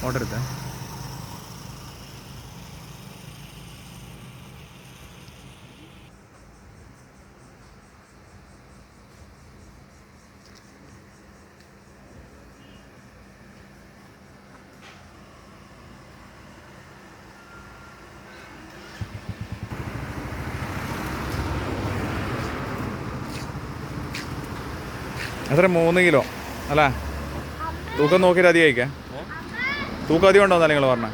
Photo എടുത്തേ അത്ര മൂന്ന് കിലോ അല്ല? തൂക്കം നോക്കിയിട്ട് അധികം കഴിക്കാം. തൂക്കം അധികം ഉണ്ടോന്നല്ല നിങ്ങൾ പറഞ്ഞേ?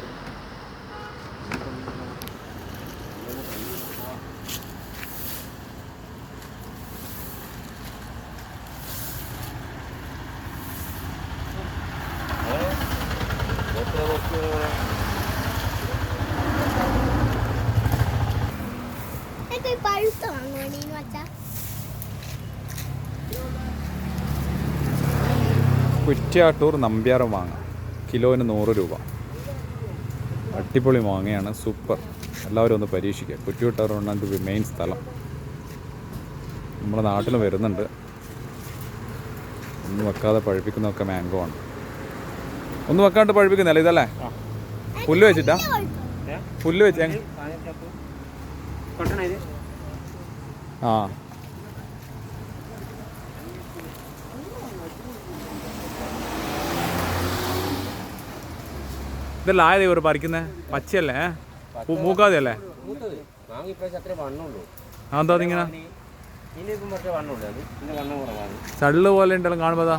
കുറ്റ്യാട്ടൂർ നമ്പ്യാരം മാങ്ങ കിലോന് നൂറ് രൂപ. അടിപൊളി മാങ്ങയാണ് സൂപ്പർ. എല്ലാവരും ഒന്ന് പരീക്ഷിക്കുക കുറ്റിവിട്ടവരുണ്ടെങ്കിൽ എന്റെ മെയിൻ സ്ഥലം. നമ്മുടെ നാട്ടിൽ വരുന്നുണ്ട്. ഒന്നും വെക്കാതെ പഴുപ്പിക്കുന്നതൊക്കെ മാംഗോ ആണ്. ഒന്നും വെക്കാണ്ട് പഴുപ്പിക്കുന്നല്ലേ ഇതല്ലേ? പുല്ല് വെച്ചിട്ടാ? പുല്ല് വെച്ച് ആ. ഇതല്ല ആയത് ഇവർ പറിക്കുന്നത് പച്ചയല്ലേ. മൂക്കാതെയല്ലേ? അതിങ്ങനെ? അത് കുറവാണ്. ചള്ള് പോലെ ഉണ്ടല്ലോ കാണുമ്പോൾ അതാ.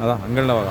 അങ്ങനെ അങ്കിളിന്റെ വക.